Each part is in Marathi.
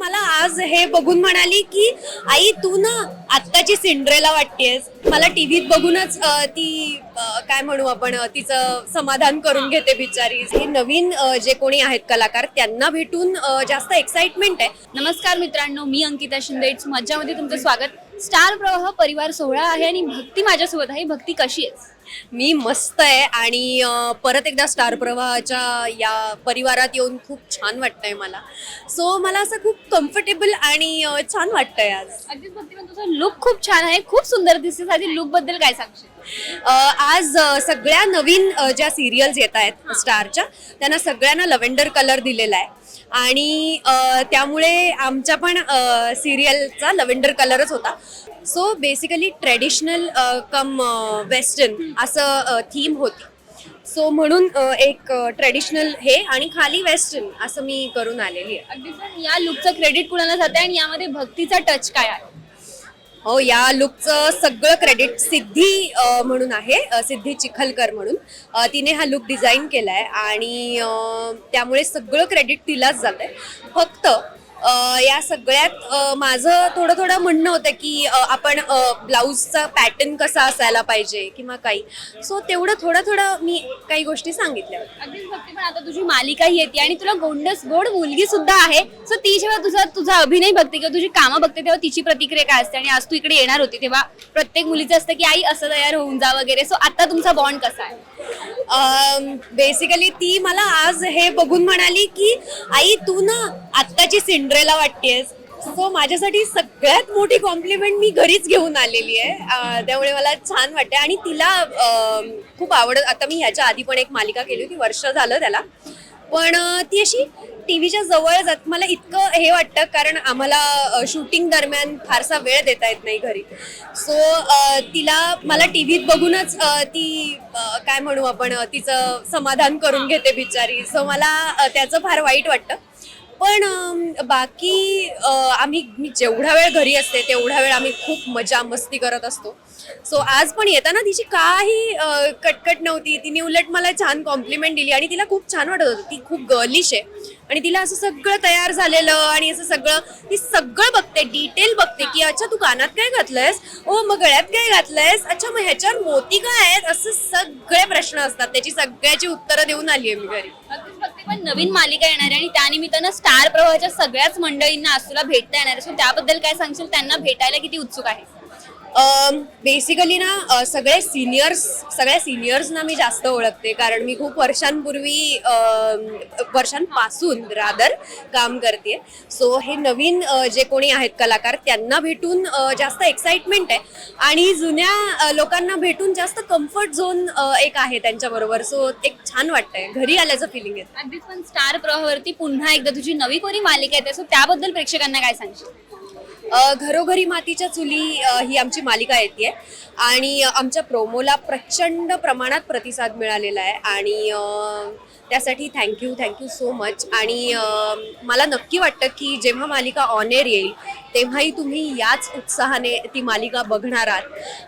मला आज हे बघून म्हणाली की आई तू ना आत्ताची सिंड्रेला वाटतेस. मला टीव्हीत बघूनच ती काय म्हणू आपण तिचं समाधान करून घेते बिचारी हे नवीन जे कोणी आहेत कलाकार त्यांना भेटून जास्त एक्साइटमेंट आहे. नमस्कार मित्रांनो मी अंकिता शिंदे. इट्स मज्जामध्ये तुमचं स्वागत. स्टार प्रवाह परिवार सोहळा आहे आणि भक्ती माझ्यासोबत आहे. भक्ती कशी आहे? मी मस्त आहे आणि परत एकदा स्टार प्रवाहाच्या या परिवारात येऊन खूप छान वाटतंय मला. सो मला असं खूप कम्फर्टेबल आणि छान वाटतंय आज. अगदीच भक्ती पण तुझा लुक खूप छान आहे. खूप सुंदर दिसते आधी लुकबद्दल काय सांगशील? आज सगळ्या नवीन ज्या सिरियल्स येत आहेत स्टारच्या त्यांना सगळ्यांना लव्हेंडर कलर दिलेला आहे. आणि त्यामुळे आमच्या पण सिरियलचा लव्हेंडर कलरच होता. So basically traditional cum western असं थीम होती. सो म्हणून एक ट्रेडिशनल हे आणि खाली वेस्टर्न असं मी करून आलेली आहे. अगदी या लुकचं क्रेडिट कुणाला जाते आणि यामध्ये भक्तीचा टच काय आहे? हो या लुकचं सगळं क्रेडिट सिद्धी म्हणून आहे सिद्धी चिखलकर म्हणून. तिने हा लुक डिझाईन केला आहे आणि त्यामुळे सगळं क्रेडिट तिलाच जात आहे फक्त या सगळ्यात माझं थोडं थोडं म्हणणं होतं की आपण ब्लाऊजचा पॅटर्न कसा असायला पाहिजे किंवा काही. सो तेवढं थोडं थोडं मी काही गोष्टी सांगितल्या. होत्या. अगदीच भक्ती पण आता तुझी मालिकाही येते आणि तुला गोंडस गोड मुलगी सुद्धा आहे. सो ती जेव्हा तुझा तुझा अभिनय बघते किंवा तुझी कामं बघते तेव्हा तिची प्रतिक्रिया काय असते? आणि आज तू इकडे येणार होती तेव्हा प्रत्येक मुलीचं असतं की आई असं तयार होऊन जा वगैरे. सो आता तुमचा बॉन्ड कसा आहे? बेसिकली ती मला आज हे बघून म्हणाली की आई तू ना आत्ताची सिंड्रेला वाटतेस. सो माझ्यासाठी सगळ्यात मोठी कॉम्प्लिमेंट मी घरीच घेऊन आलेली आहे. त्यामुळे मला छान वाटते आणि तिला खूप आवडत. आता मी ह्याच्या आधी पण एक मालिका केली होती. वर्ष झालं त्याला. पण ती अशी टीव्हीच्या जवळ जात मला इतकं हे वाटतं कारण आम्हाला शूटिंग दरम्यान फारसा वेळ देता येत नाही घरी. सो तिला मला टीव्हीत बघूनच ती काय म्हणू आपण तिचं समाधान करून घेते बिचारी. सो मला त्याचं फार वाईट वाटतं. पण बाकी आम्ही मी जेवढा वेळ घरी असते तेवढा वेळ आम्ही खूप मजा मस्ती करत असतो. सो आज पण येताना तिची काही कटकट नव्हती. तिने उलट मला छान कॉम्प्लिमेंट दिली आणि तिला खूप छान वाटत होतं. ती खूप गर्लिश आहे. आणि तिला असं सगळं तयार झालेलं आणि असं सगळं ती सगळं बघते डिटेल बघते की अच्छा तू कानात काय घातलंयस? ओ मग गळ्यात काय घातलंयस? अच्छा मग ह्याच्यावर मोती काय आहेत? असं सगळे प्रश्न असतात. त्याची सगळ्याची उत्तरं देऊन आली आहे मी घरी. पण नवीन मालिका येणार आहे आणि त्यानिमित्तानं स्टार प्रवाहाच्या सगळ्याच मंडळींना आज तुला भेटता येणार आहे. सो त्याबद्दल काय सांगशील? त्यांना भेटायला किती उत्सुक आहे? बेसिकली ना सगळे सिनियर्स सगळ्या सिनियर्सना मी जास्त ओळखते. कारण मी खूप वर्षांपूर्वी वर्षांपासून रादर काम करते सो हे नवीन जे कोणी आहेत कलाकार त्यांना भेटून जास्त एक्साइटमेंट आहे. आणि जुन्या लोकांना भेटून जास्त कम्फर्ट झोन एक आहे त्यांच्याबरोबर. सो एक छान वाटतंय. घरी आल्याचं फिलिंग आहे अगदीच पण स्टार प्रवाहावरती पुन्हा एकदा तुझी नवी कोणी मालिका येते सो त्याबद्दल प्रेक्षकांना काय सांगशील? घरोघरी मातीच्या चुली ही आमची मालिका येते. आणि आमच्या प्रोमोला प्रचंड प्रमाणात प्रतिसाद मिळालेला आहे. आणि त्यासाठी थँक्यू थँक्यू सो मच आणि मला नक्की वाटतं की जेव्हा मालिका ऑन एअर येईल तेव्हाही तुम्ही याच उत्साहाने ती मालिका बघणार आहात.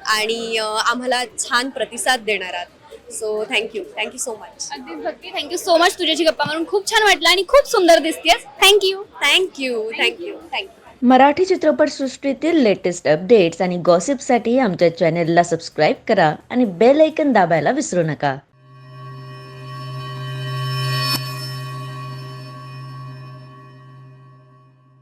आणि आम्हाला छान प्रतिसाद देणार आहात. So thank you thank you so much अगदीच भक्ती. थँक्यू सो मच तुझ्याशी गप्पा मारून. खूप छान वाटलं आणि खूप सुंदर दिसतेस thank you thank you thank you thank you Marathi चित्रपटसृष्टीतील लेटेस्ट अपडेट्स आणि गॉसिपसाठी आमच्या चॅनेलला सबस्क्राईब करा आणि बेल ऐकन दाबायला विसरू नका.